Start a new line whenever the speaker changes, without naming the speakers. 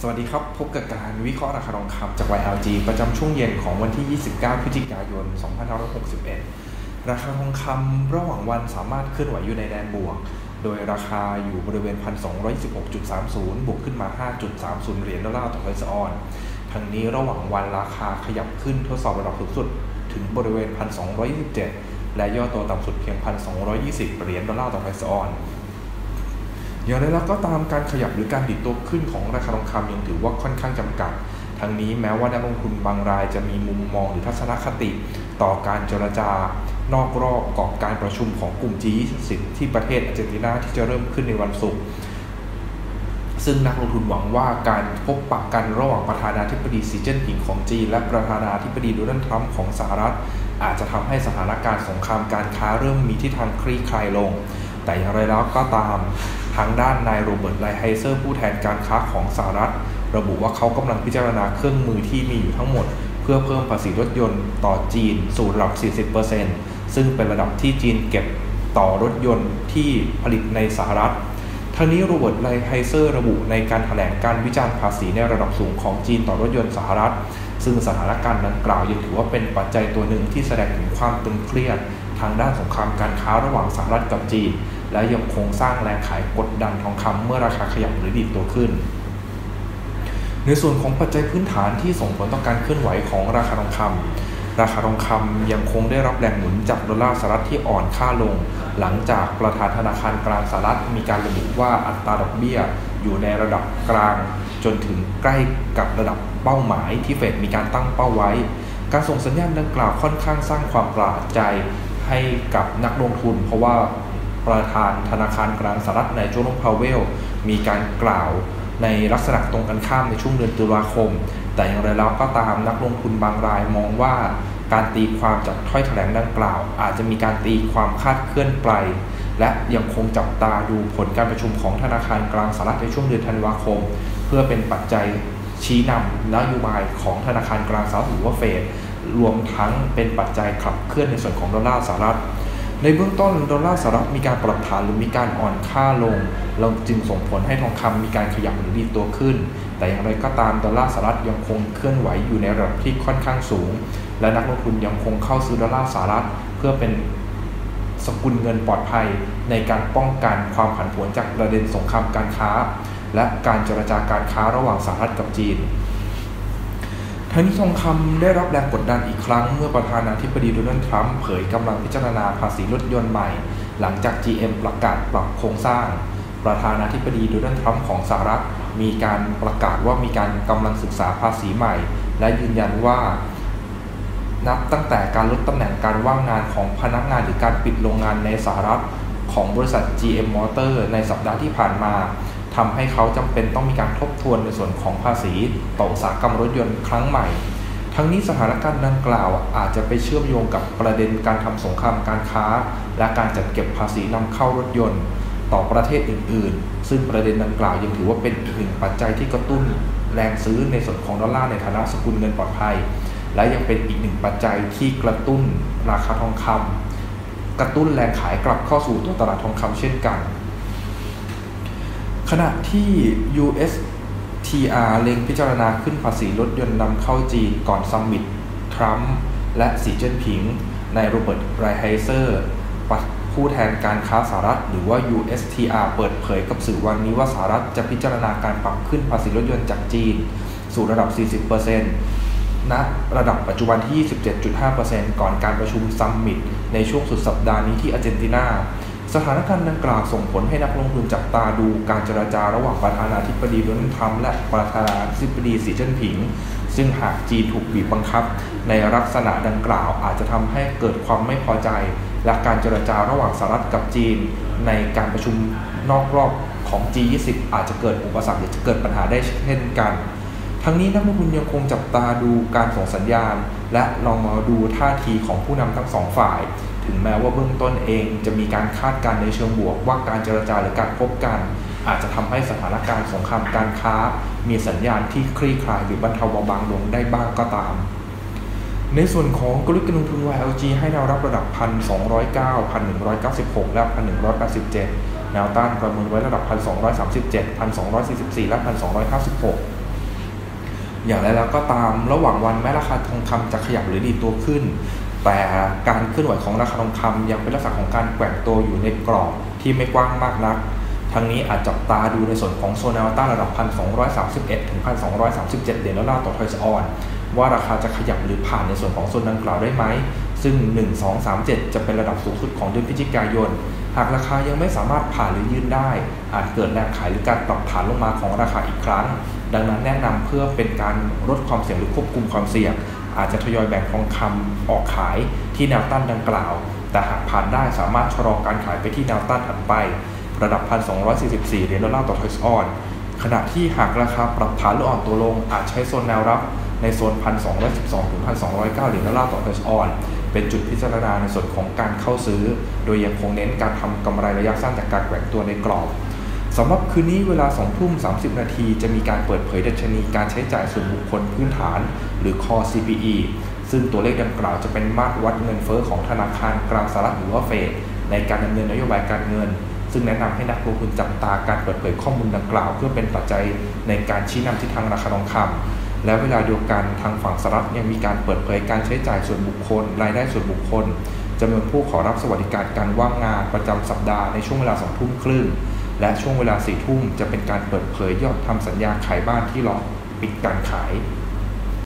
สวัสดีครับ พบกับการวิเคราะห์ราคาทองคำจาก YLG ประจำช่วงเย็นของวันที่ 29 พฤศจิกายน 2561 ราคาทองคำระหว่างวันสามารถเคลื่อนไหวอยู่ในแดนบวก โดยราคาอยู่บริเวณ 1,216.30 บวกขึ้นมา 5.30 เหรียญดอลลาร์ต่อออนซ์ออนทั้งนี้ระหว่างวันราคาขยับขึ้นทดสอบระดับสูงสุดถึงบริเวณ 1,227 และย่อตัวต่ำสุดเพียง 1,220 เหรียญดอลลาร์ต่อออนซ์ออน อย่างไรแล้วก็ตามการขยับหรือการดิดตัวขึ้นของราคาทองคำยังถือว่าค่อนข้างจำกัด ทั้งนี้แม้ว่านักลงทุนบางรายจะมีมุมมองหรือทัศนคติ ต่อการเจรจา นอกรอบกอบการประชุมของกลุ่ม G20 ที่ประเทศอาร์เจนตินาที่จะเริ่มขึ้นในวันศุกร์ซึ่งนักลงทุนหวังว่าการพบปะกันระหว่างประธานาธิบดีสีเจิ้นผิงของจีน และประธานาธิบดีโดนัลด์ทรัมป์ของสหรัฐ อาจจะทำให้สถานการณ์สงครามการค้าเริ่มมีทิศทางคลี่คลายลง แต่อย่างไรแล้วก็ตาม ทางด้านนายโรเบิร์ตไลไฮเซอร์ผู้แทนการค้าของสหรัฐ ระบุว่าเขากำลังพิจารณาเครื่องมือที่มีอยู่ทั้งหมด เพื่อเพิ่มภาษีรถยนต์ต่อจีนสู่ระดับ 40%ซึ่งเป็นระดับที่จีนเก็บต่อรถยนต์ที่ผลิตในสหรัฐทั้งนี้โรเบิร์ตไลไฮเซอร์ระบุในการถแถลงการวิจารณ์ภาษีในระดับสูงของจีนต่อรถยนต์สหรัฐ ซึ่งสถานการณ์ดังกล่าวยังถือว่าเป็นปัจจัยตัวหนึ่งที่แสดงถึงความตึงเครียด ทางด้านสงครามการค้าระหว่างสหรัฐกับจีน และยังคงสร้างแรงขายกดดันทองคำเมื่อราคาขยับหรือดีดตัวขึ้น ในส่วนของปัจจัยพื้นฐานที่ส่งผลต่อการเคลื่อนไหวของราคาทองคำราคาทองคำยังคงได้รับแรงหนุนจากดอลลาร์สหรัฐที่อ่อนค่าลง หลังจากประธานธนาคารกลางสหรัฐมีการระบุว่าอัตราดอกเบี้ยอยู่ในระดับกลางจนถึงใกล้กับระดับเป้าหมายที่เฟดมีการตั้งเป้าไว้ การส่งสัญญาณดังกล่าวค่อนข้างสร้างความประหลาดใจ ให้กับนักลงทุน เพราะว่าประธานธนาคารกลางสหรัฐในโจลงพาวเวล มีการกล่าวในลักษณะตรงกันข้ามในช่วงเดือนตุลาคม แต่อย่างไรแล้วก็ตามนักลงทุนบางรายมองว่าการตีความจากถ้อยแถลงดังกล่าว อาจจะมีการตีความคาดเคลื่อนไป และยังคงจับตาดูผลการประชุมของธนาคารกลางสหรัฐในช่วงเดือนธันวาคม เพื่อเป็นปัจจัยชี้นำนโยบายของธนาคารกลางสหรัฐหรือว่าเฟด รวมทั้งเป็นปัจจัยขับเคลื่อนในส่วนของดอลลาร์สหรัฐ ในเบื้องต้นดอลลาร์สหรัฐมีการปรับฐานหรือมีการอ่อนค่าลง เราจึงส่งผลให้ทองคำมีการขยับหรือดีตัวขึ้น แต่อย่างไรก็ตามดอลลาร์สหรัฐยังคงเคลื่อนไหวอยู่ในระดับที่ค่อนข้างสูง และนักลงทุนยังคงเข้าซื้อดอลลาร์สหรัฐเพื่อเป็นสกุลเงินปลอดภัยในการป้องกันความผันผวนจากประเด็นสงครามการค้า และการเจรจาการค้าระหว่างสหรัฐกับจีน ทั้งนี้ทองคำได้รับแรงกดดันอีกครั้งเมื่อประธานาธิบดีโดนัลด์ทรัมป์เผยกำลังพิจารณาภาษีรถยนต์ใหม่ หลังจาก GM ประกาศปรับโครงสร้าง ประธานาธิบดีโดนัลด์ทรัมป์ของสหรัฐมีการประกาศว่ามีการกำลังศึกษาภาษีใหม่ และยืนยันว่านับตั้งแต่การลดตำแหน่งการว่างงานของพนักงานหรือการปิดโรงงานในสหรัฐของบริษัท GM Motor ในสัปดาห์ที่ผ่านมา ทำให้เขาจำเป็นต้องมีการทบทวนในส่วนของภาษีต่ออุตสาหกรรมรถยนต์ครั้งใหม่ ทั้งนี้สถานการณ์ดังกล่าวอาจจะไปเชื่อมโยงกับประเด็นการทำสงครามการค้า และการจัดเก็บภาษีนำเข้ารถยนต์ ต่อประเทศอื่น ๆ ซึ่งประเด็นดังกล่าวยังถือว่าเป็นอีกหนึ่งปัจจัยที่กระตุ้นแรงซื้อในส่วนของดอลลาร์ในฐานะสกุลเงินปลอดภัย และยังเป็นอีกหนึ่งปัจจัยที่กระตุ้นราคาทองคำกระตุ้นแรงขายกลับเข้าสู่ตัวตลาดทองคำเช่นกัน ขณะที่ USTR เล็งพิจารณาขึ้นภาษีรถยนต์นำเข้าจีนก่อนซัมมิตทรัมป์และสีเจิ้นผิงนายโรเบิร์ตไรไฮเซอร์ผู้แทนการค้าสหรัฐ หรือว่า USTR เปิดเผยกับสื่อวันนี้ว่าสหรัฐจะพิจารณาการปรับขึ้นภาษีรถยนต์จากจีน สู่ระดับ 40%ณระดับปัจจุบันที่ 27.5%ก่อนการประชุมซัมมิตในช่วงสุดสัปดาห์นี้ที่อาร์เจนตินา สถานการณ์ดังกล่าวส่งผลให้นักลงทุนจับตาดูการเจราจาระหว่างประธานาธิบดีโดนัลด์ทรัมป์และประธานาธิบดีสีเจิ้นผิง ซึ่งหากจีนถูกบีบบังคับ ในลักษณะดังกล่าวอาจจะทำให้เกิดความไม่พอใจ และการเจราจาระหว่างสหรัฐกับจีน ในการประชุมนอกรอบของ G20 อาจจะเกิดอุปสรรคหรือจะเกิดปัญหาได้เช่นกัน ทั้งนี้นักลงทุนยังคงจับตาดูการส่งสัญญาณ และลองมาดูท่าทีของผู้นำทั้งสองฝ่าย ถึงแม้ว่าเบื้องต้นเองจะมีการคาดการณ์ในเชิงบวก ว่าการเจรจาหรือการพบกัน อาจจะทำให้สถานการณ์สงครามการค้า มีสัญญาณที่คลี่คลายหรือบรรเทาเบาบางลงได้บ้างก็ตาม ในส่วนของกลยุทธ์การลงทุน YLG ให้แนวรับระดับ 1,209 1,196 และ 1,187 แนวต้านประเมินไว้ระดับ 1,237 1,244 และ 1,256อย่างไรแล้วก็ตามระหว่างวันแม้ราคาทองคำจะขยับหรือดีตัวขึ้น แต่การเคลื่อนไหวของราคาทองคำยังเป็นลักษณะของการแกว่งตัวอยู่ในกรอบที่ไม่กว้างมากนัก ทั้งนี้อาจจับตาดูในส่วนของโซนแนวต้านระดับ 1,231 ถึง 1,237 เหรียญดอลลาร์ต่อทอยส์ออน ว่าราคาจะขยับหรือผ่านในส่วนของโซนดังกล่าวได้ไหม ซึ่ง 1237 จะเป็นระดับสูงสุดของเดือนพฤศจิกายน หากราคายังไม่สามารถผ่านหรือยืนได้ อาจเกิดแรงขายหรือการปรับฐานลงมาของราคาอีกครั้ง ดังนั้นแนะนำเพื่อเป็นการลดความเสี่ยงหรือควบคุมความเสี่ยง อาจจะทยอยแบ่งทองคำออกขายที่แนวต้านดังกล่าว แต่หากผ่านได้สามารถชะลอการขายไปที่แนวต้านถัดไป ระดับ 1,244 เหรียญดอลลาร์ต่อทอยส์ออนขณะที่หากราคาปรับฐานหรืออ่อนตัวลง อาจใช้โซนแนวรับในโซน 1,212 ถึง 1,209 เหรียญดอลลาร์ต่อทอยส์ออนเป็นจุดพิจารณาในส่วนของการเข้าซื้อ โดยยังคงเน้นการทำกำไรระยะสั้นจากการแกว่งตัวในกรอบ สำหรับคืนนี้เวลา2ทุ่ม 30 นาทีจะมีการเปิดเผยดัชนีการใช้จ่ายส่วนบุคคลพื้นฐาน หรือ Core CPE ซึ่งตัวเลขดังกล่าวจะเป็นมาตรวัดเงินเฟอ้อของธนาคารกลางสหรัฐหรือว่าเฟดในการดำเนินนโยบายการเงิน ซึ่งแนะนำให้นักลงทุนจับตาการเปิดเผยข้อมูลดังกล่าว เพื่อเป็นปัจจัยในการชี้นำทิศทางราคาทองคำและเวลาเดียวกันทางฝั่งสหรัฐยังมีการเปิดเผยการใช้จ่ายส่วนบุคคล รายได้ส่วนบุคคลจำนวนผู้ขอรับสวัสดิการการว่างงานประจำสัปดาห์ในช่วงเวลาสองทุ่มครึ่ง และช่วงเวลาสี่ทุ่มจะเป็นการเปิดเผยยอดทำสัญญาขายบ้านที่หลอกปิดการขาย